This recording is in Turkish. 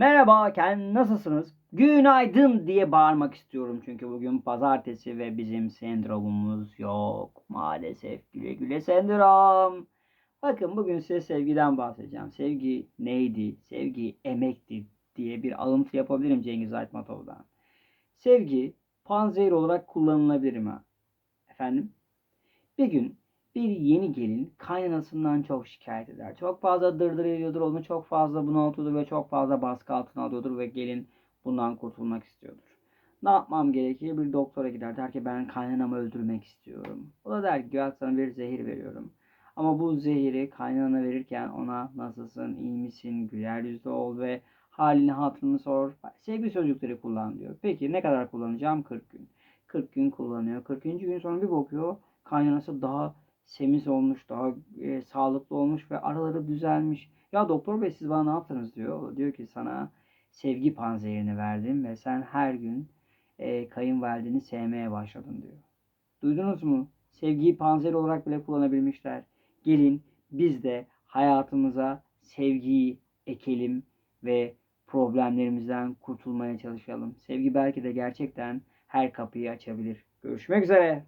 Merhaba, Ken nasılsınız? Günaydın diye bağırmak istiyorum çünkü bugün pazartesi ve bizim sendromumuz yok. Maalesef güle güle sendrom. Bakın bugün size sevgiden bahsedeceğim. Sevgi neydi? Sevgi emekti diye bir alıntı yapabilirim Cengiz Aytmatov'dan. Sevgi panzehir olarak kullanılabilir mi? Efendim? Bir gün bir yeni gelin kaynanasından çok şikayet eder. Çok fazla dırdır ediyordur, onu çok fazla bunaltıyordur ve çok fazla baskı altına alıyordur ve gelin bundan kurtulmak istiyordur. Ne yapmam gerekir? Bir doktora gider. Der ki ben kaynanamı öldürmek istiyorum. O da der ki gel sana bir zehir veriyorum. Ama bu zehiri kaynana verirken ona nasılsın, iyi misin, güler yüzlü ol ve halini hatırını sor. Sevgi sözcükleri kullan diyor. Peki ne kadar kullanacağım? 40 gün. 40 gün kullanıyor. 40. gün sonra bir bakıyor kaynanası daha semiz olmuş, daha e, sağlıklı olmuş ve araları düzelmiş. Ya doktor bey siz bana ne yaptınız diyor. Diyor ki sana sevgi panzehirini verdim ve sen her gün e, kayınvalideni sevmeye başladın diyor. Duydunuz mu? Sevgiyi panzehir olarak bile kullanabilmişler. Gelin biz de hayatımıza sevgiyi ekelim ve problemlerimizden kurtulmaya çalışalım. Sevgi belki de gerçekten her kapıyı açabilir. Görüşmek üzere.